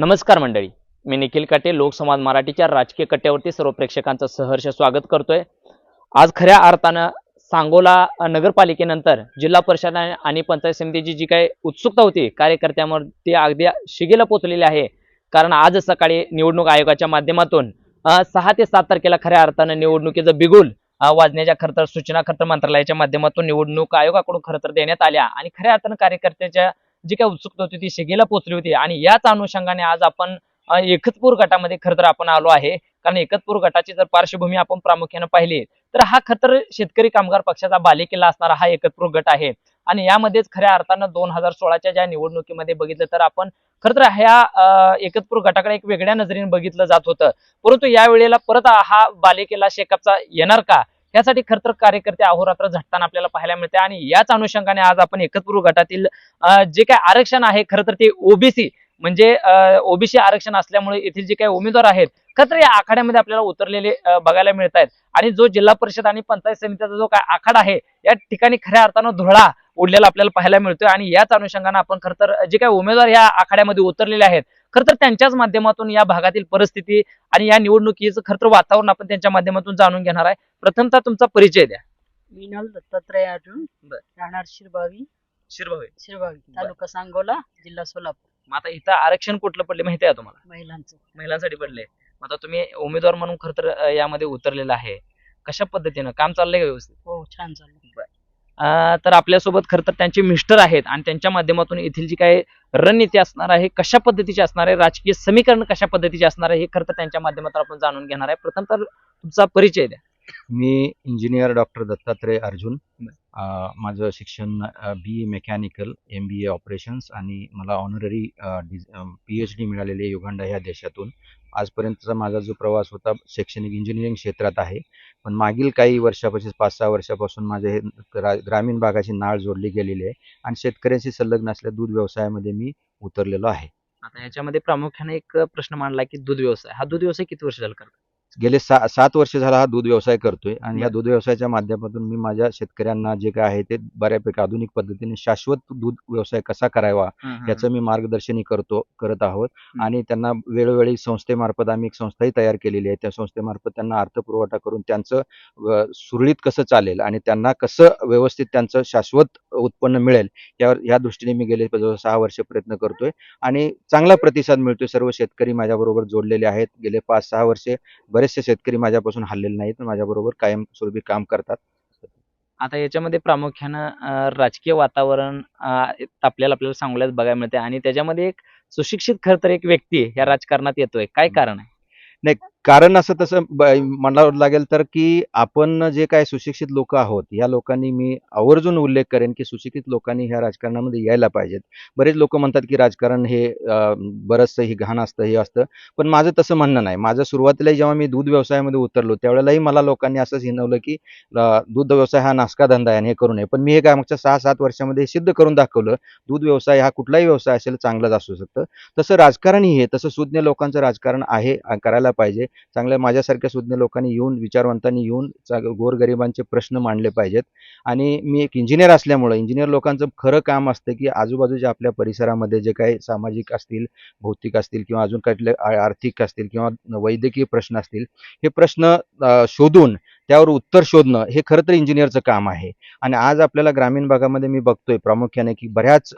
नमस्कार मंडळी. मी निखिल काटे लोकसंवाद मराठीच्या राजकीय कट्ट्यावरती सर्व प्रेक्षकांचं सहर्ष स्वागत करतोय. आज खऱ्या अर्थानं सांगोला नगरपालिकेनंतर जिल्हा परिषद आणि- पंचायत समितीची जी काही उत्सुकता होती कार्यकर्त्यांवरती अगदी शिगेला पोचलेली आहे. कारण आज सकाळी निवडणूक आयोगाच्या माध्यमातून सहा ते सात तारखेला खऱ्या अर्थानं निवडणुकीचं बिगुल वाजण्याच्या खरं तर सूचना खरं तर मंत्रालयाच्या माध्यमातून निवडणूक आयोगाकडून खरं तर देण्यात आल्या. आणि खऱ्या अर्थानं कार्यकर्त्याच्या जी काही उत्सुकता होती ती शिगेला पोहोचली होती. आणि याच अनुषंगाने आज आपण एकतपूर गटामध्ये खरं तर आपण आलो आहे. कारण एकतपूर गटाची जर पार्श्वभूमी आपण प्रामुख्याने पाहिली तर हा खतर शेतकरी कामगार पक्षाचा बालेकिल्ला असणारा हा एकतपूर गट आहे. आणि यामध्येच खऱ्या अर्थानं दोन हजार सोळाच्या ज्या निवडणुकीमध्ये बघितलं तर आपण खर तर ह्या एकतपूर गटाकडे एक वेगळ्या नजरेने बघितलं जात होतं. परंतु यावेळेला परत हा बालेकिल्ला शेकापचा येणार का? यासाठी खरं तर कार्यकर्ते अहोरात्र झटताना आपल्याला पाहायला मिळते. आणि याच अनुषंगाने आज आपण एकतपूर गटातील जे काय आरक्षण आहे खरं तर ते ओबीसी म्हणजे ओबीसी आरक्षण असल्यामुळे येथील जे काही उमेदवार आहेत खरं तर या आखाड्यामध्ये आपल्याला उतरलेले बघायला मिळत आहेत आणि जो जिल्हा परिषद आणि पंचायत समितीचा जो काय आखाडा आहे या ठिकाणी खऱ्या अर्थानं धुळा उडलेला आपल्याला पाहायला मिळतोय. आणि याच अनुषंगाने आपण खरं तर जे काही उमेदवार या आखाड्यामध्ये उतरलेले आहेत खरं तर त्यांच्याच माध्यमातून या भागातील परिस्थिती आणि या निवडणुकीचं खरं तर वातावरण आपण त्यांच्या माध्यमातून जाणून घेणार आहे. प्रथमतः तुमचा परिचय द्या. मिनल दत्तात्रय अर्जुन. राहणार शिरबावी. शिरभावे शिरबावी तालुका सांगोला जिल्हा सोलापूर. मग आता इथं आरक्षण कुठलं पडले माहिती आहे तुम्हाला? महिलांचं. महिलांसाठी पडले मग आता तुम्ही उमेदवार म्हणून खरं तर यामध्ये उतरलेला आहे. कशा पद्धतीनं? काम चाललंय का व्यवस्थित? हो छान चालू अं, तर आपल्यासोबत खरं तर त्यांचे मिस्टर आहेत आणि त्यांच्या माध्यमातून येथील जी काही रणनीती असणार आहे कशा पद्धतीची असणार आहे राजकीय समीकरण कशा पद्धतीचे असणार आहे हे खरं तर त्यांच्या माध्यमातून आपण जाणून घेणार आहे. प्रथम तर तुमचा परिचय द्या. मी इंजिनियर डॉक्टर दत्तात्रय अर्जुन. माझं शिक्षण B A mechanical M B A operations आणि मला ऑनररी पी एच डी मिळालेली आहे युगांडा ह्या देशातून. आजपर्यंतचा माझा जो प्रवास होता शैक्षणिक इंजिनिअरिंग क्षेत्रात आहे. पण मागील काही वर्षापासून पाच सहा वर्षापासून माझे हे ग्रा ग्रामीण भागाची नाळ जोडली गेलेली आहे आणि शेतकऱ्यांशी संलग्न असलेल्या दूध व्यवसायामध्ये मी उतरलेलो आहे. आता याच्यामध्ये प्रामुख्याने एक प्रश्न मांडला की दूध व्यवसाय. हा दूध व्यवसाय किती वर्ष झाला करतो? गेले सा सात वर्ष झाला हा दूध व्यवसाय करतोय आणि या. दूध व्यवसायाच्या माध्यमातून मी माझ्या शेतकऱ्यांना जे काय आहे ते बऱ्यापैकी आधुनिक पद्धतीने शाश्वत दूध व्यवसाय कसा करावा याचं मी मार्गदर्शनही करतो करत आहोत. आणि त्यांना वेळोवेळी संस्थेमार्फत आम्ही एक संस्थाही तयार केलेली आहे. त्या संस्थेमार्फत त्यांना अर्थपुरवठा करून त्यांचं सुरळीत कसं चालेल आणि त्यांना कसं व्यवस्थित त्यांचं शाश्वत उत्पन्न मिळेल यावर या दृष्टीने मी गेले जवळ सहा वर्ष प्रयत्न करतोय. आणि चांगला प्रतिसाद मिळतोय. सर्व शेतकरी माझ्याबरोबर जोडलेले आहेत. गेले पाच सहा वर्षे बरेचसे शेतकरी माझ्यापासून हल्लेले नाहीत माझ्याबरोबर कायमस्वरूपी काम करतात. आता याच्यामध्ये प्रामुख्यानं राजकीय वातावरण आपल्याला आपल्याला सांगल्यात बघायला मिळते आणि त्याच्यामध्ये एक सुशिक्षित खर तर एक व्यक्ती या राजकारणात येतोय. काय कारण आहे? कारण असं तसं ब- म्हणावं लागेल तर की आपण जे काय सुशिक्षित लोक आहोत या लोकांनी मी आवर्जून उल्लेख करेन की सुशिक्षित लोकांनी ह्या राजकारणामध्ये यायला पाहिजेत. बरेच लोक म्हणतात की राजकारण हे बरंचसं ही घाण असतं हे असतं. पण माझं तसं म्हणणं नाही. माझं सुरुवातीला जेव्हा मी दूध व्यवसायामध्ये उतरलो त्यावेळेलाही मला लोकांनी असंच हिनवलं की दूध व्यवसाय हा नासका धंदा आहे आणि हे करू नये. पण मी हे काय मागच्या सहा सात वर्षामध्ये सिद्ध करून दाखवलं दूध व्यवसाय हा कुठलाही व्यवसाय असेल चांगलाच असू शकतं. तसं राजकारणही हे तसं सुज्ञ लोकांचं राजकारण आहे करायला पाहिजे. चांगल्या माझ्यासारख्या सुज्ञ लोकांनी येऊन विचारवंतांनी येऊन गोरगरिबांचे प्रश्न मांडले पाहिजेत. आणि मी एक इंजिनियर असल्यामुळं इंजिनियर लोकांचं खरं काम असतं की आजूबाजूच्या आपल्या परिसरामध्ये जे काही सामाजिक असतील भौतिक असतील किंवा अजून काही आर्थिक असतील किंवा वैद्यकीय प्रश्न असतील हे प्रश्न शोधून त्यावर उत्तर शोधणं हे खरं तर इंजिनियरचं काम आहे. आणि आज आपल्याला ग्रामीण भागामध्ये मी बघतोय प्रामुख्याने की बऱ्याच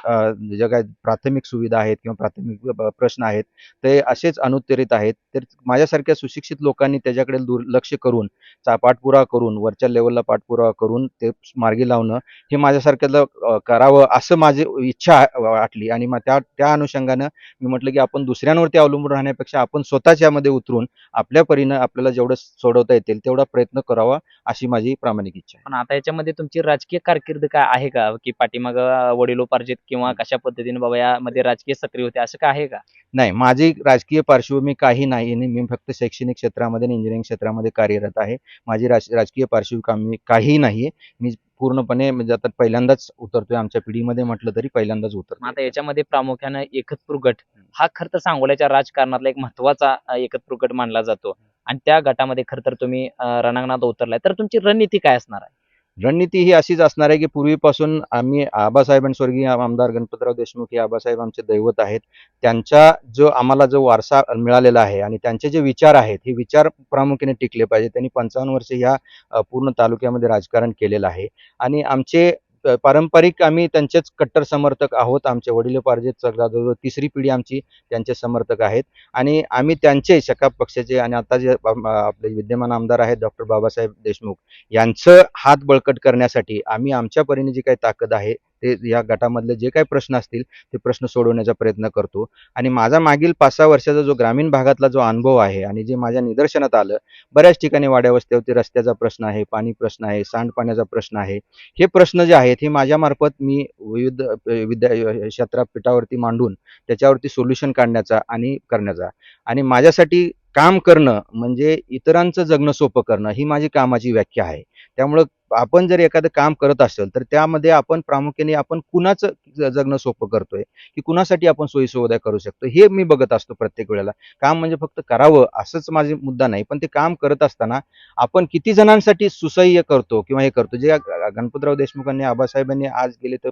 ज्या काय प्राथमिक सुविधा आहेत किंवा प्राथमिक प्रश्न आहेत ते असेच अनुत्तरित आहेत. तर माझ्यासारख्या सुशिक्षित लोकांनी त्याच्याकडे दुर्लक्ष करून चा पाठपुरावा करून वरच्या लेवलला पाठपुरावा करून ते मार्गी लावणं हे माझ्यासारख्याला करावं असं माझी इच्छा वाटली. आणि मग त्या त्या अनुषंगानं मी म्हटलं की आपण दुसऱ्यांवरती अवलंबून राहण्यापेक्षा आपण स्वतःच्यामध्ये उतरून आपल्या परीनं आपल्याला जेवढं सोडवता येतील तेवढा प्रयत्न करावा अशी माझी प्रामाणिक इच्छा आहे. पण आता याच्यामध्ये तुमची राजकीय कारकीर्द काय आहे का? की पाठीमाग वडिलोपार्जित किंवा कशा पद्धतीने बाबा यामध्ये राजकीय सक्रिय होते असं काय आहे का? नाही माझी राजकीय पार्श्वभूमी काही नाही मी फक्त शैक्षणिक क्षेत्रामध्ये आणि इंजिनिअरिंग क्षेत्रामध्ये कार्यरत आहे. माझी राज राजकीय पार्श्वभूमी काही नाही मी पूर्णपणे म्हणजे आता पहिल्यांदाच उतरतोय आमच्या पिढीमध्ये म्हटलं तरी पहिल्यांदाच मग उतरतो आता याच्यामध्ये प्रामुख्यानं एकतपूर गट हा खरं तर सांगोल्याच्या राजकारणातला एक महत्त्वाचा अं, एकतपूर गट मानला जातो. आणि त्या गटामध्ये खरं तर तुम्ही रणांगणात उतरलाय. तर तुमची रणनीती काय असणार आहे? रणनीती ही अशीच असणार आहे की पूर्वीपासून आम्ही आबासाहेबांस्वर्गीय आणि स्वर्गीय आमदार गणपतराव देशमुख हे आबासाहेब आमचे दैवत आहेत. त्यांचा जो आम्हाला जो वारसा मिळालेला आहे आणि त्यांचे जे विचार आहेत हे विचार प्रामुख्याने टिकले पाहिजे त्यांनी पंचावन्न वर्षे ह्या पूर्ण तालुक्यामध्ये राजकारण केलेलं आहे. आणि आमचे पारंपरिक आम्ही त्यांचेच कट्टर समर्थक आहोत. आमचे वडिलोपार्जित सगळा जवळजवळ तिसरी पिढी आमची त्यांचे समर्थक आहेत. आणि आम्ही त्यांचे शकाप पक्षाचे आणि आता जे आपले विद्यमान आमदार आहेत डॉक्टर बाबासाहेब देशमुख यांचं हात बळकट करण्यासाठी आम्ही आमच्या परीने जी काही ताकद आहे ते या गटामधले जे काही प्रश्न असतील ते प्रश्न सोडवण्याचा प्रयत्न करतो. आणि माझा मागील पाच सहा वर्षाचा जो ग्रामीण भागातला जो अनुभव आहे आणि जे माझ्या निदर्शनात आलं बऱ्याच ठिकाणी वाड्यावस्त्यावरती रस्त्याचा प्रश्न आहे पाणी प्रश्न आहे सांडपाण्याचा प्रश्न आहे. हे प्रश्न जे आहेत हे माझ्यामार्फत मी विविध विद्या क्षेत्रापीठावरती मांडून त्याच्यावरती सोल्युशन काढण्याचा आणि करण्याचा. आणि माझ्यासाठी काम करणं म्हणजे इतरांचं जगणं सोपं करणं ही माझी कामाची व्याख्या आहे. त्यामुळं आपण जर एखादं काम करत असेल तर त्यामध्ये आपण प्रामुख्याने आपण कुणाचं जगणं सोपं करतोय की कुणासाठी आपण सोयीसुविधा करू शकतो हे मी बघत असतो प्रत्येक वेळेला. काम म्हणजे फक्त करावं असंच माझे मुद्दा नाही पण ते काम करत असताना आपण किती जणांसाठी सुसह्य करतो किंवा हे करतो. जे गणपतराव देशमुखांनी आबासाहेबांनी आज गेले तर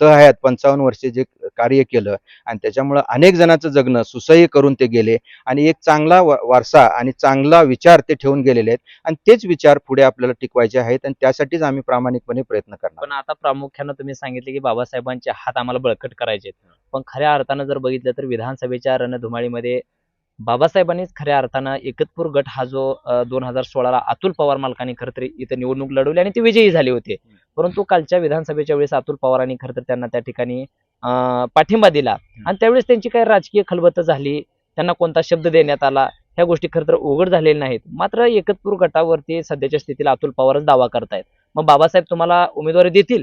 त हयात पंचावन्न वर्षे जे कार्य केलं आणि त्याच्यामुळं अनेक जणांचं जगणं सुसह्य करून ते गेले आणि एक चांगला वारसा आणि चांगला विचार ते ठेवून गेलेले आहेत. आणि तेच विचार पुढे आपल्याला टिकवायचे आहेत आणि त्या त्यासाठीच आम्ही प्रामाणिकपणे प्रयत्न करणार. पण आता प्रामुख्यानं तुम्ही सांगितले की बाबासाहेबांचे हात आम्हाला बळकट करायचे. पण खऱ्या अर्थानं जर बघितलं तर विधानसभेच्या रणधुमाळीमध्ये बाबासाहेबांनीच खऱ्या अर्थानं एकतपूर गट हा जो दोन हजार सोळाला अतुल पवार मालकांनी खरं तर इथं निवडणूक लढवली आणि ते विजयी झाले होते. परंतु कालच्या विधानसभेच्या वेळेस अतुल पवारांनी खरं तर त्यांना त्या ठिकाणी पाठिंबा दिला. आणि त्यावेळेस त्यांची काही राजकीय खलबत झाली. त्यांना कोणता शब्द देण्यात आला? ह्या गोष्टी खरं तर उघड झालेल्या नाहीत. मात्र एकतपूर गटावरती सध्याच्या स्थितीला अतुल पवारच दावा करतायत. मग बाबासाहेब तुम्हाला उमेदवारी देतील?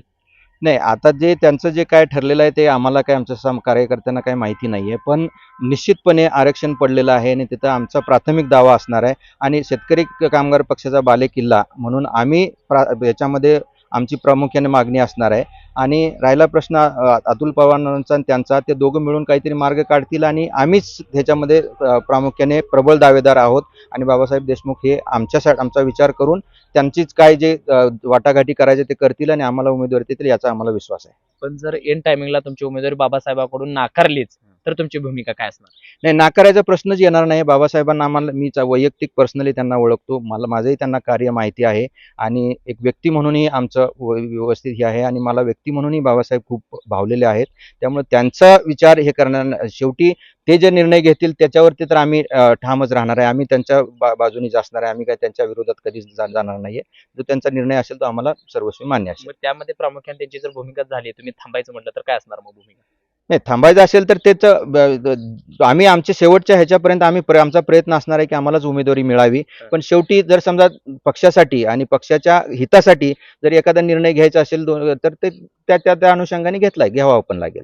नाही आता जे त्यांचं जे काय ठरलेलं आहे ते आम्हाला काय आमच्या सम कार्यकर्त्यांना काही माहिती नाही आहे पण निश्चितपणे आरक्षण पडलेलं आहे आणि तिथं आमचा प्राथमिक दावा असणार आहे. आणि शेतकरी कामगार पक्षाचा बालेकिल्ला म्हणून आम्ही प्रा याच्यामध्ये आमची प्रामुख्याने मागणी असणार आहे. आणि राहिला प्रश्न अतुल पवारांचा आणि त्यांचा ते दोघं मिळून काहीतरी मार्ग काढतील आणि आम्हीच ह्याच्यामध्ये प्रामुख्याने प्रबळ दावेदार आहोत. आणि बाबासाहेब देशमुख हे आमच्यासाठी आमचा विचार करून त्यांचीच काय जे वाटाघाटी करायचे ते करतील आणि आम्हाला उमेदवारी देतील याचा आम्हाला विश्वास आहे. पण जर एन टायमिंगला तुमची उमेदवारी बाबासाहेबांकडून नाकारलीच तर तुमची भूमिका काय असणार? नाही नाकारायचा प्रश्नच येणार नाही बाबासाहेबांना आम्हाला मी वैयक्तिक पर्सनली त्यांना ओळखतो. मला माझंही त्यांना कार्य माहिती आहे. आणि एक व्यक्ती म्हणूनही आमचं व्यवस्थित हे आहे. आणि मला व्यक्ती म्हणूनही बाबासाहेब खूप भावलेले आहेत. त्यामुळे त्यांचा विचार हे करणार शेवटी ते जे निर्णय घेतील त्याच्यावरती तर आम्ही ठामच राहणार आहे. आम्ही त्यांच्या बा बाजूनीच असणार आहे. आम्ही काय त्यांच्या विरोधात कधीच जाणार नाहीये. जो त्यांचा निर्णय असेल तो आम्हाला सर्वस्वी मान्य असेल. त्यामध्ये प्रामुख्याने त्यांची जर भूमिका झाली तुम्ही थांबायचं म्हटलं तर काय असणार मग भूमिका? नाही थांबायचं असेल तर ब- आम्ही आमच्या शेवटच्या ह्याच्यापर्यंत आम्ही प्र- आमचा प्रयत्न असणार आहे की आम्हालाच उमेदवारी मिळावी. पण शेवटी जर समजा पक्षासाठी आणि पक्षाच्या हितासाठी जर एखादा निर्णय घ्यायचा असेल तर ते त्या त्या त्या अनुषंगाने घेतलाय घ्यावा पण लागेल.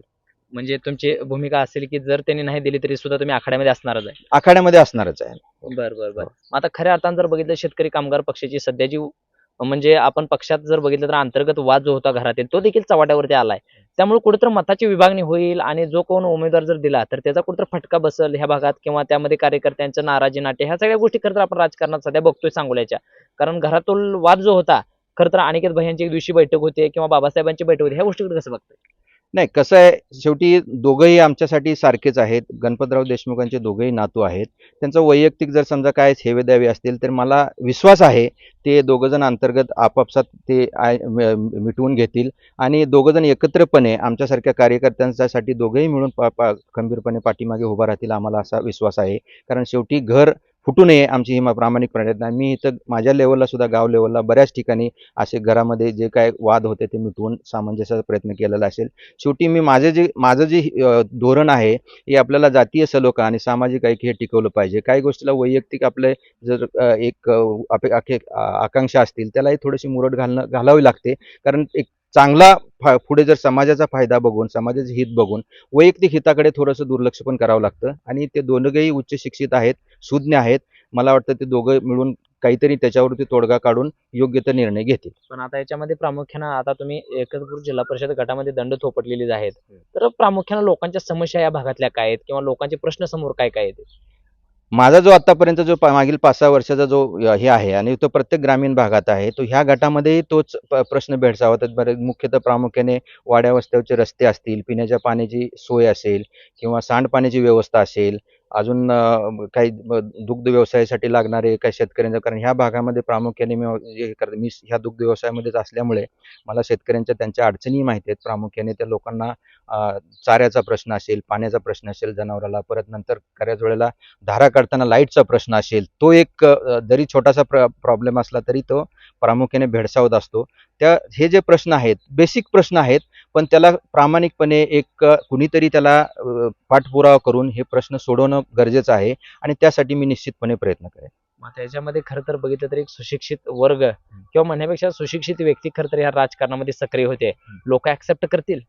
म्हणजे तुमची भूमिका असेल की जर त्यांनी नाही दिली तरी सुद्धा तुम्ही आखाड्यामध्ये असणारच आहे? आखाड्यामध्ये असणारच आहे. बर बर बर. मग आता खऱ्या अर्थानं जर बघितलं शेतकरी कामगार पक्षाची सध्याची म्हणजे आपण पक्षात जर बघितलं तर अंतर्गत वाद जो होता घरातील तो देखील चव्हाट्यावरती आलाय. त्यामुळे कुठेतरी मताची विभागणी होईल आणि जो कोण उमेदवार जर दिला तर त्याचा कुठेतरी फटका बसल ह्या भागात किंवा त्यामध्ये कार्यकर्त्यांच्या नाराजी नाटे ह्या सगळ्या गोष्टी खरं तर आपण राजकारणात सध्या बघतोय सांगोल्याच्या. कारण घरातून वाद जो होता खरं तर अनिकेत भैयांची एक दिवशी बैठक होते किंवा बाबासाहेबांची बैठक होती ह्या गोष्टीकडे कसं बघतोय? नाही कसं आहे शेवटी दोघंही आमच्यासाठी सारखेच आहेत. गणपतराव देशमुखांचे दोघंही नातू आहेत. त्यांचं वैयक्तिक जर समजा काय सेवे द्यावे असतील तर मला विश्वास आहे ते दोघंजण अंतर्गत आपापसात ते आय- मिटवून घेतील. आणि दोघंजण एकत्रपणे आमच्यासारख्या कार्यकर्त्यांसाठी दोघंही मिळून पा पा खंबीरपणे पाठीमागे उभा राहतील आम्हाला असा विश्वास आहे. कारण शेवटी घर फुटू नये आमची ही प्रामाणिक प्रयत्न आहे मी इथं माझ्या लेवलला सुद्धा गाव लेवलला बऱ्याच ठिकाणी असे घरामध्ये जे काय वाद होते ते मिटवून सामंजस्याचा प्रयत्न केलेला असेल. शेवटी मी माझे जे माझं जे धोरण आहे हे आपल्याला जातीय सलोखा आणि सामाजिक ऐक्य हे टिकवलं पाहिजे. काही गोष्टीला वैयक्तिक आपले जर एक अपे- आकांक्षा असतील त्यालाही थोडीशी मुरड घालणं घालावी लागते. कारण एक चांगला फा- पुढे जर समाजाचा फायदा बघून समाजाचे हित बघून वैयक्तिक हिताकडे थोडंसं दुर्लक्ष पण करावं लागतं. आणि ते दोघंही उच्च शिक्षित आहेत. सुज्ञ आहेत. मला वाटतं ते दोघं मिळून काहीतरी त्याच्यावरती तोडगा काढून योग्य ते निर्णय घेतील. पण आता याच्यामध्ये प्रामुख्यानं आता तुम्ही एकतपूर जिल्हा परिषद गटामध्ये दंड थोपटलेलीच आहेत. तर प्रामुख्यानं लोकांच्या समस्या या भागातल्या काय आहेत? किंवा लोकांचे प्रश्न समोर काय काय आहेत? माझा जो आतापर्यंत जो मागील पाच सहा वर्षाचा जो हे आहे आणि तो प्रत्येक ग्रामीण भागात आहे तो ह्या गटामध्येही तोच प्रश्न भेडसावत. बरे मुख्यतः प्रामुख्याने वाड्या वस्त्यावरचे रस्ते असतील पिण्याच्या पाण्याची सोय असेल किंवा सांडपाण्याची व्यवस्था असेल अजून काही दुग्ध व्यवसायासाठी लागणारे काही शेतकऱ्यांच्या कारण ह्या भागामध्ये प्रामुख्याने मी हे करतो मी ह्या दुग्ध व्यवसायामध्येच असल्यामुळे मला शेतकऱ्यांच्या त्यांच्या अडचणी माहिती आहेत. प्रामुख्याने त्या लोकांना चाऱ्याचा प्रश्न असेल पाण्याचा प्रश्न असेल जनावराला परत नंतर बऱ्याच वेळेला धारा काढताना लाईटचा प्रश्न असेल तो एक जरी छोटासा प्र प्रॉब्लेम असला तरी तो प्रामुख्याने भेडसावत असतो. त्या हे जे प्रश्न आहेत बेसिक प्रश्न आहेत पण त्याला प्रामाणिकपणे एक कुणीतरी त्याला पाठपुरावा करून हे प्रश्न सोडवणं गरजेचं आहे आणि त्यासाठी मी निश्चितपणे प्रयत्न करेन. मग त्याच्यामध्ये खरं तर बघितलं तर एक सुशिक्षित वर्ग किंवा म्हणण्यापेक्षा सुशिक्षित व्यक्ती खरं तर ह्या राजकारणामध्ये सक्रिय होते. लोक ऍक्सेप्ट करतील?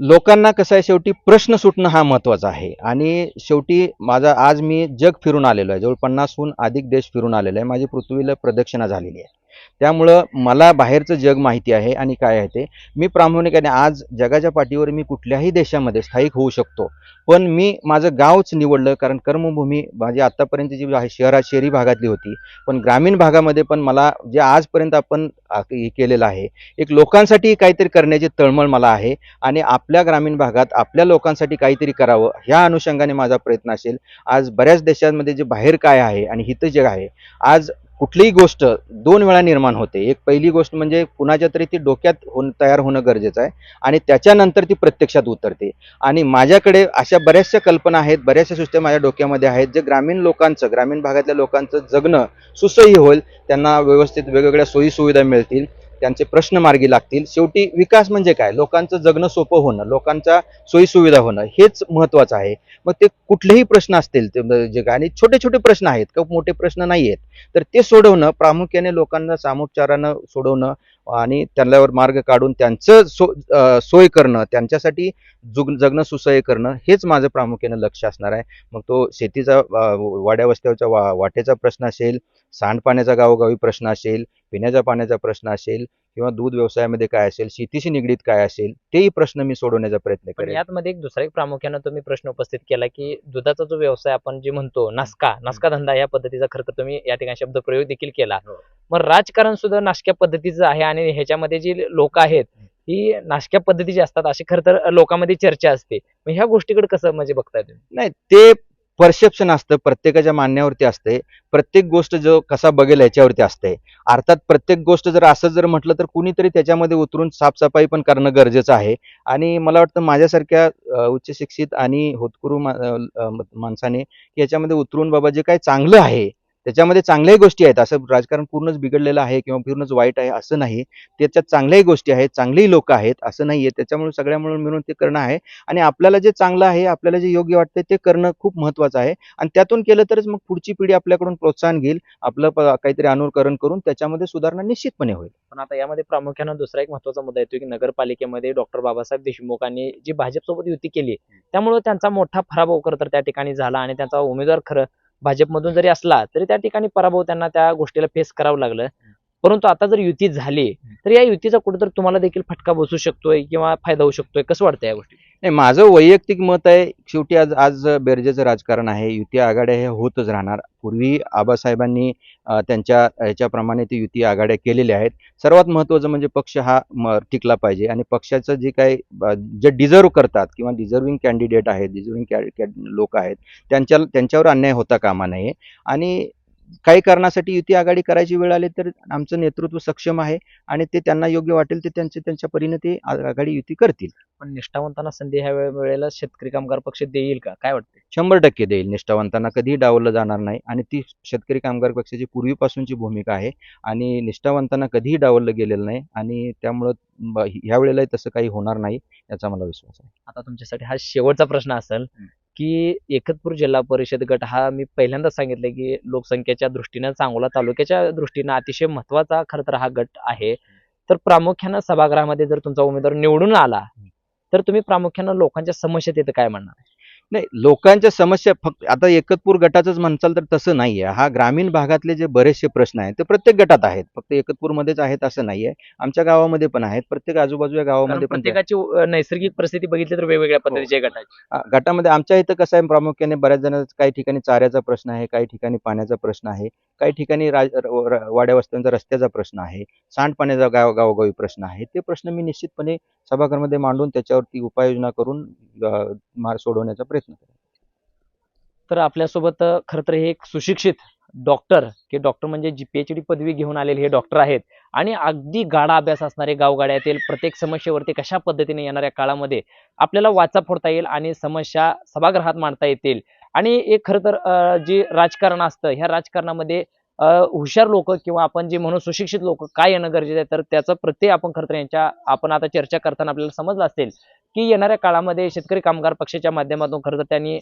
लोकांना कसं आहे शेवटी प्रश्न सुटणं हा महत्त्वाचा आहे. आणि शेवटी माझा आज मी जग फिरून आलेलो आहे. जवळ पन्नासहून अधिक देश फिरून आलेलो आहे. माझी पृथ्वीला प्रदक्षिणा झालेली आहे. त्यामुळं मला बाहेरचं जग माहिती आहे आणि काय आहे ते. मी प्रामाणिकाने आज जगाच्या पाठीवर मी कुठल्याही देशामध्ये स्थायिक होऊ शकतो. पण मी माझं गावच निवडलं कारण कर्मभूमी माझी आत्तापर्यंत जी आहे शहरात शहरी भागातली होती. पण ग्रामीण भागामध्ये पण मला जे आजपर्यंत आपण हे केलेलं आहे एक लोकांसाठी काहीतरी करण्याची तळमळ मला आहे आणि आपल्या ग्रामीण भागात आपल्या लोकांसाठी काहीतरी करावं ह्या अनुषंगाने माझा प्रयत्न असेल. आज बऱ्याच देशांमध्ये जे बाहेर काय आहे आणि हिथं जे आहे आज कुठलीही गोष्ट दोन वेळा निर्माण होते. एक पहिली गोष्ट म्हणजे कुणाच्या तरी ती डोक्यात होऊन तयार होणं गरजेचं आहे आणि त्याच्यानंतर ती प्रत्यक्षात उतरते. आणि माझ्याकडे अशा बऱ्याचशा कल्पना आहेत बऱ्याचशा सुस्त्या माझ्या डोक्यामध्ये आहेत जे ग्रामीण लोकांचं ग्रामीण भागातल्या लोकांचं जगणं सुसह्य होईल त्यांना व्यवस्थित वेगवेगळ्या सोयीसुविधा मिळतील त्यांचे प्रश्न मार्गी लागतील. शेवटी विकास म्हणजे काय? लोकांचं जगणं सोपं होणं लोकांच्या सोयीसुविधा होणं हेच महत्वाचं आहे. मग ते कुठलेही प्रश्न असतील ते म्हणजे जे काय? आणि छोटे छोटे प्रश्न आहेत का मोठे प्रश्न नाही आहेत तर ते सोडवणं प्रामुख्याने लोकांना सामोपचारानं सोडवणं आणि त्याच्यावर मार्ग काढून त्यांचं सो सोय करणं त्यांच्यासाठी जुग जगणं सुसह्य करणं हेच माझं प्रामुख्याने लक्ष असणार आहे. मग तो शेतीचा वाड्या वस्त्यावरचा वा वाटेचा प्रश्न असेल सांडपाण्याचा गावोगावी प्रश्न असेल पिण्याच्या पाण्याचा प्रश्न असेल किंवा दूध व्यवसायामध्ये काय असेल शेतीशी निगडीत काय असेल तेही प्रश्न मी सोडवण्याचा प्रयत्न पण करेन. यातमध्ये एक दुसरा एक प्रामुख्यानं तुम्ही प्रश्न उपस्थित केला की दुधाचा जो व्यवसाय आपण जे म्हणतो नासका नासका धंदा या पद्धतीचा खरं तर तुम्ही या ठिकाणी शब्द प्रयोग देखील केला. हो. मग राजकारण सुद्धा नाशक्या पद्धतीचं आहे आणि ह्याच्यामध्ये जी लोक आहेत ही नाशक्या पद्धतीची असतात अशी खरं तर लोकांमध्ये चर्चा असते. मग ह्या गोष्टीकडे कसं म्हणजे बघताय तुम्ही? नाही ते परसेप्शन असतं प्रत्येकाच्या मान्यावरती असते. प्रत्येक गोष्ट जो कसा बघेल याच्यावरती असते. अर्थात प्रत्येक गोष्ट जर असं जर म्हटलं तर कुणीतरी त्याच्यामध्ये उतरून साफसफाई पण करणं गरजेचं आहे. आणि मला वाटतं माझ्यासारख्या उच्चशिक्षित उच्च शिक्षित आणि होतकुरू मा- माणसाने याच्यामध्ये उतरून बाबा जे काही चांगलं आहे त्याच्यामध्ये चांगल्याही गोष्टी आहेत. असं राजकारण पूर्णच बिघडलेलं आहे किंवा पूर्णच वाईट आहे असं नाही. त्याच्यात चांगल्याही गोष्टी आहेत चांगलेही लोक आहेत असं नाही आहे त्याच्यामुळे सगळ्यामुळे मिळून ते करणं आहे. आणि आपल्याला जे चांगलं आहे आपल्याला जे योग्य वाटतं ते करणं खूप महत्वाचं आहे. आणि त्यातून केलं तरच मग पुढची पिढी आपल्याकडून प्रोत्साहन घेईल. आपलं काहीतरी अनुकरण करून त्याच्यामध्ये सुधारणा निश्चितपणे होईल. पण आता यामध्ये प्रामुख्यानं दुसरा एक महत्त्वाचा मुद्दा येतो की नगरपालिकेमध्ये डॉक्टर बाबासाहेब देशमुखांनी जी भाजपसोबत युती केली त्यामुळे त्यांचा मोठा पराभव खरं तर त्या ठिकाणी झाला आणि त्यांचा उमेदवार खरं भाजपमधून जरी असला तरी त्या ठिकाणी पराभव त्यांना त्या गोष्टीला फेस करावं लागलं. परंतु आता जर युती झाली तर या युतीचा कुठेतरी तुम्हाला देखील फटका बसू शकतोय किंवा फायदा होऊ शकतोय. कसं वाटतं या गोष्टी नाही माझं वैयक्तिक मत आहे शेवटी आज आज बेरजेचं राजकारण आहे युती आघाड्या हे होतच राहणार. पूर्वी आबासाहेबांनी त्यांच्या ह्याच्याप्रमाणे ती युती आघाड्या केलेल्या आहेत. सर्वात महत्त्वाचं म्हणजे पक्ष हा म- टिकला पाहिजे आणि पक्षाचं जे काही जे डिझर्व करतात किंवा डिझर्विंग कॅन्डिडेट आहेत डिझर्विंग लोक आहेत त्यांच्या त्यांच्यावर अन्याय होता कामा नये. आणि काही कारणासाठी युती आघाडी करायची वेळ आली तर आमचं नेतृत्व सक्षम आहे आणि ते त्यांना योग्य वाटेल ते त्यांचे त्यांच्या परीने ते आघाडी युती करतील. पण निष्ठावंतांना संधी ह्या वेळे- वेळेला शेतकरी कामगार पक्ष देईल का? काय वाटतं शंभर टक्के देईल. निष्ठावंतांना कधीही डावललं जाणार नाही आणि ती शेतकरी कामगार पक्षाची पूर्वीपासूनची भूमिका आहे आणि निष्ठावंतांना कधीही डावललं गेलेलं नाही आणि त्यामुळं ब- ह्या वेळेलाही तसं काही होणार नाही याचा मला विश्वास आहे. आता तुमच्यासाठी हा शेवटचा प्रश्न असेल. की एकतपूर जिल्हा परिषद गट हा मी पहिल्यांदा सांगितलं की लोकसंख्येच्या दृष्टीनं चांगला तालुक्याच्या दृष्टीनं अतिशय महत्त्वाचा खरं तर हा गट आहे. तर प्रामुख्यानं सभागृहामध्ये जर तुमचा उमेदवार निवडून आला तर तुम्ही प्रामुख्यानं लोकांच्या समस्या तिथं काय म्हणणार? नाही लोकांच्या समस्या फक्त आता एकतपूर गटाचंच म्हणचाल तर तसं नाही आहे हा ग्रामीण भागातले जे बरेचसे प्रश्न आहेत ते प्रत्येक गटात आहेत. फक्त एकतपूरमध्येच आहेत असं नाही आहे आमच्या गावामध्ये पण आहेत. प्रत्येक आजूबाजूच्या गावामध्ये पण प्रत्येकाची नैसर्गिक परिस्थिती बघितली तर वेगवेगळ्या हो. पद्धतीच्या गटाची. गटामध्ये आमच्या इथं कसं आहे प्रामुख्याने बऱ्याच जण काही ठिकाणी चाऱ्याचा प्रश्न आहे काही ठिकाणी पाण्याचा प्रश्न आहे. काही ठिकाणी राज- र- वाड्या वस्त्यांचा रस्त्याचा प्रश्न आहे सांडपाण्याचा गाव गावोगावी प्रश्न आहे ते प्रश्न मी निश्चितपणे सभागृहामध्ये मांडून त्याच्यावरती उपाययोजना करून मार मार्ग सोडवण्याचा प्रयत्न करेन. तर आपल्यासोबत खरं तर हे एक सुशिक्षित डॉक्टर की डॉक्टर म्हणजे जी पी एच डी पदवी घेऊन आलेले हे डॉक्टर आहेत आणि अगदी गाडा अभ्यास असणारे गावगाड्यातील प्रत्येक समस्येवरती कशा पद्धतीने येणाऱ्या काळामध्ये आपल्याला वाचा फोडता येईल आणि समस्या सभागृहात मांडता येतील आणि एक खरं तर जे राजकारण असतं ह्या राजकारणामध्ये हुशार लोक किंवा आपण जे म्हणून सुशिक्षित लोक काय येणं गरजेचं आहे? तर त्याचं प्रत्यय आपण खरं तर यांच्या आपण आता चर्चा करताना आपल्याला समजलं असेल की येणाऱ्या काळामध्ये शेतकरी कामगार पक्षाच्या माध्यमातून खरं तर त्यांनी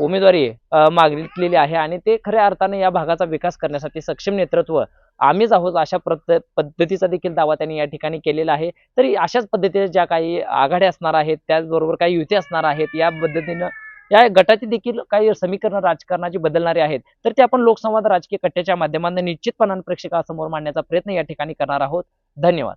उमेदवारी मागितलेली आहे आणि ते खऱ्या अर्थाने या भागाचा विकास करण्यासाठी सक्षम नेतृत्व आम्हीच आहोत अशा प्रत- पद्धतीचा देखील दावा त्यांनी या ठिकाणी केलेला आहे. तरी अशाच पद्धतीने ज्या काही आघाड्या असणार आहेत त्याचबरोबर काही युती असणार आहेत या पद्धतीनं या गटाची देखील काही समीकरण राजकारणाची बदलणारे आहेत. तर ते आपण लोकसंवाद राजकीय कट्ट्याच्या माध्यमांना निश्चितपणाने प्रेक्षकासमोर मांडण्याचा प्रयत्न या ठिकाणी करणार आहोत. धन्यवाद.